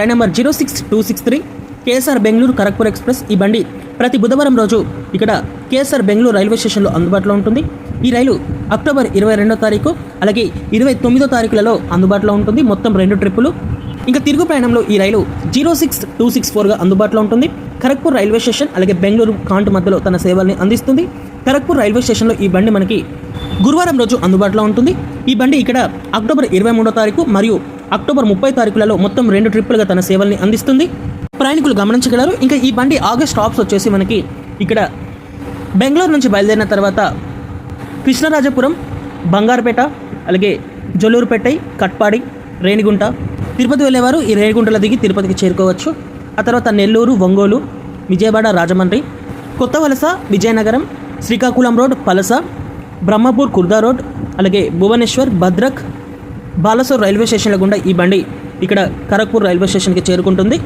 Train number zero six two six three KSR Bengaluru Kharagpur express ఈ బండి ప్రతి బుధవారం రోజు ఇక్కడ కేఎస్ఆర్ బెంగళూరు రైల్వే స్టేషన్లో అందుబాటులో ఉంటుంది. ఈ రైలు అక్టోబర్ ఇరవై రెండో తారీఖు అలాగే ఇరవై తొమ్మిదో తారీఖులలో అందుబాటులో ఉంటుంది. మొత్తం రెండు ట్రిప్పులు. ఇంకా తిరుగు ప్రయాణంలో ఈ రైలు జీరో సిక్స్ టూ సిక్స్ ఫోర్గా అందుబాటులో ఉంటుంది. ఖరగ్పూర్ రైల్వే స్టేషన్ అలాగే బెంగళూరు కాంట్ మధ్యలో తన సేవల్ని అందిస్తుంది. ఖరగ్పూర్ రైల్వే స్టేషన్లో ఈ బండి మనకి గురువారం రోజు అందుబాటులో ఉంటుంది. ఈ బండి ఇక్కడ అక్టోబర్ ఇరవై మూడో తారీఖు మరియు అక్టోబర్ ముప్పై తారీఖులలో మొత్తం రెండు ట్రిప్పులుగా తన సేవల్ని అందిస్తుంది. ప్రయాణికులు గమనించగలరు. ఇంకా ఈ బండి ఆగస్ట్ స్టాప్స్ వచ్చేసి మనకి ఇక్కడ బెంగళూరు నుంచి బయలుదేరిన తర్వాత కృష్ణరాజపురం బంగారుపేట అలాగే జొల్లూరుపేటై కట్పాడి రేణిగుంట తిరుపతి వెళ్ళేవారు. ఈ రేణిగుంటలో దిగి తిరుపతికి చేరుకోవచ్చు. ఆ తర్వాత నెల్లూరు ఒంగోలు విజయవాడ రాజమండ్రి కొత్త వలస విజయనగరం శ్రీకాకుళం రోడ్ పలస బ్రహ్మపూర్ కుర్దా రోడ్ అలాగే భువనేశ్వర్ భద్రక్ బాలసూర్ రైల్వే స్టేషన్ల గుండా ఈ బండి ఇక్కడ ఖరగ్పూర్ రైల్వే స్టేషన్కి చేరుకుంటుంది.